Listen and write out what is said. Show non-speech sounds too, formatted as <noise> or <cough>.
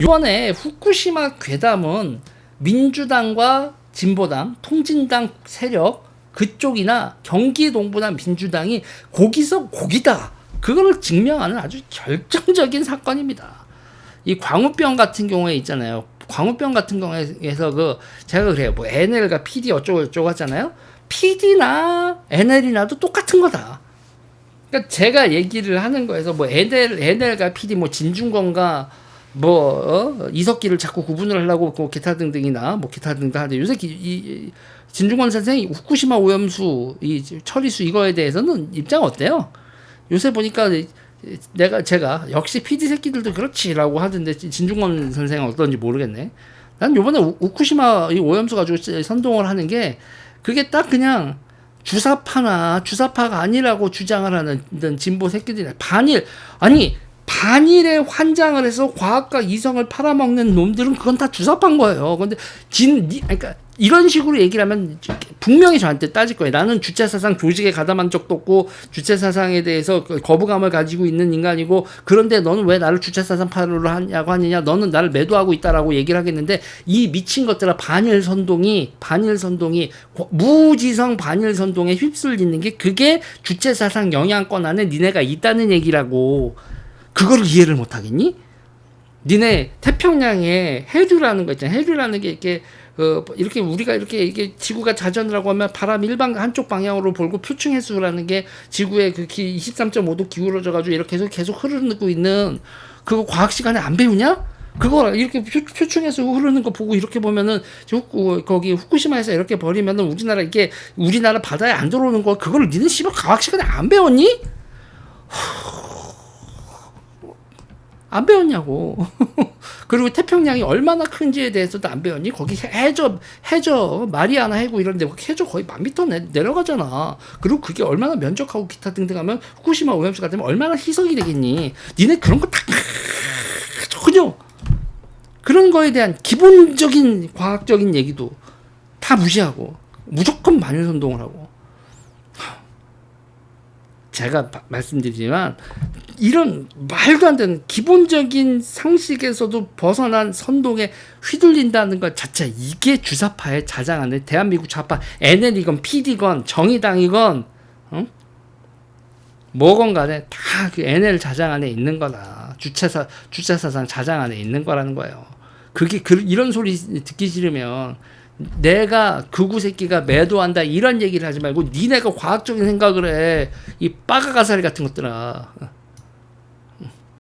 이번에 후쿠시마 괴담은 민주당과 진보당, 통진당 세력 그쪽이나 경기 동부나 민주당이 거기서 거기다 그거를 증명하는 아주 결정적인 사건입니다. 이 광우병 같은 경우에 있잖아요. 광우병 같은 경우에서 그 제가 그래요. 뭐 NL과 PD 어쩌고 저쩌고 하잖아요. PD나 NL이나도 똑같은 거다. 그러니까 제가 얘기를 하는 거에서 뭐 NL, NL과 PD 뭐 진중권과 뭐 어? 이석기를 자꾸 구분을 하려고 그 기타 등등이나 뭐 기타 등등 하는데 요새 기, 이, 이 진중권 선생이 후쿠시마 오염수 이 처리수 이거에 대해서는 입장 어때요? 요새 보니까 이- 내가 제가 역시 PD 새끼들도 그렇지라고 하던데 진중권 선생은 어떤지 모르겠네. 난 요번에 우- 후쿠시마 이 오염수 가지고 선동을 하는 게 그게 딱 그냥 주사파나 주사파가 아니라고 주장을 하는 진보 새끼들이 반일 아니 반일에 환장을 해서 과학과 이성을 팔아먹는 놈들은 그건 다 주사파인 거예요. 근데 진 니- 그러니까 이런 식으로 얘기를 하면 분명히 저한테 따질 거예요. 나는 주체 사상 조직에 가담한 적도 없고 주체 사상에 대해서 그 거부감을 가지고 있는 인간이고 그런데 너는 왜 나를 주체 사상 파로 하냐고 하느냐? 너는 나를 매도하고 있다라고 얘기를 하겠는데 이 미친 것들아 반일 선동이 반일 선동이 고- 무지성 반일 선동에 휩쓸리는 게 그게 주체 사상 영향권 안에 니네가 있다는 얘기라고 그거를 이해를 못 하겠니? 니네 태평양에 해류라는 거 있잖아. 해류라는 게 이렇게 어, 이렇게 우리가 이렇게 이게 지구가 자전을 하고 하면 바람 일방 한쪽 방향으로 불고 표층 해수라는 게 지구의 그 23.5도 기울어져 가지고 이렇게 해서 계속 흐르고 있는 그거 과학 시간에 안 배우냐? 그거 이렇게 표, 표층에서 흐르는 거 보고 이렇게 보면은 저 후쿠, 거기 후쿠시마에서 이렇게 버리면은 우리나라 이게 우리나라 바다에 안 들어오는 거 그거를 니는 씨발 과학 시간에 안 배웠니? 안 배웠냐고. <laughs> 그리고 태평양이 얼마나 큰지에 대해서도 안 배웠니? 거기 해저, 해저, 마리아나 해구 이런데 해저 거의 만 미터 내, 내려가잖아. 그리고 그게 얼마나 면적하고 기타 등등 하면 후쿠시마 오염수 같으면 얼마나 희석이 되겠니? 니네 그런 거 다 <laughs> 전혀 그런 거에 대한 기본적인 과학적인 얘기도 다 무시하고 무조건 만일 선동을 하고 제가 바- 말씀드리지만 이런 말도 안 되는 기본적인 상식에서도 벗어난 선동에 휘둘린다는 것 자체 이게 주사파의 자장하는 대한민국 좌파 NL이건 PD건 정의당이건 응? 뭐건 간에 다 그 NL 자장 안에 있는 거다 주체사 주체사상 자장 안에 있는 거라는 거예요. 그게 그, 이런 소리 듣기 싫으면 내가 극우 새끼가 매도한다 이런 얘기를 하지 말고 니네가 과학적인 생각을 해 이 빠가가사리 같은 것들아